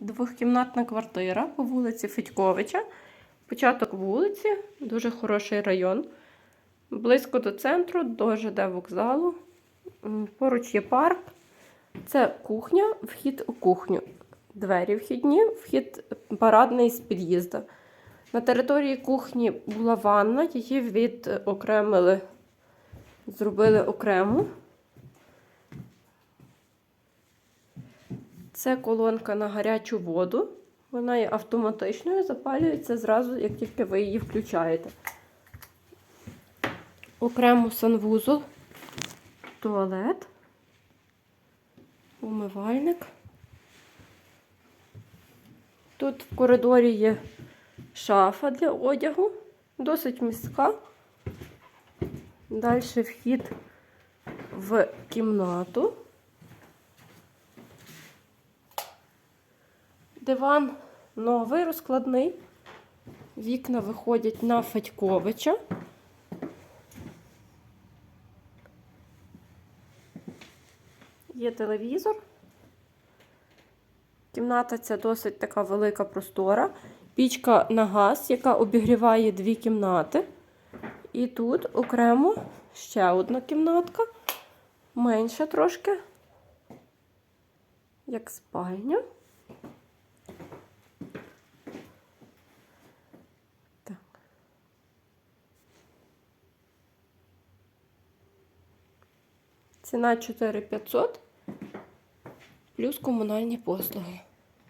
Двохкімнатна квартира по вулиці Федьковича. Початок вулиці, дуже хороший район. Близько до центру, до ЖД вокзалу. Поруч є парк. Це кухня, вхід у кухню. Двері вхідні, вхід парадний з під'їзду. На території кухні була ванна, її відокремили, зробили окремо. Це колонка на гарячу воду. Вона є автоматичною, запалюється зразу, як тільки ви її включаєте. Окремо санвузол, туалет, умивальник. Тут в коридорі є шафа для одягу, досить містка. Далі вхід в кімнату. Диван новий, розкладний. Вікна виходять на Федьковича. Є телевізор. Кімната ця досить така велика простора. Пічка на газ, яка обігріває дві кімнати. І тут окремо ще одна кімнатка. Менша трошки, як спальня. Ціна 4500 плюс комунальні послуги.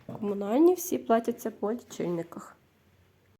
Комунальні всі платяться по лічильниках.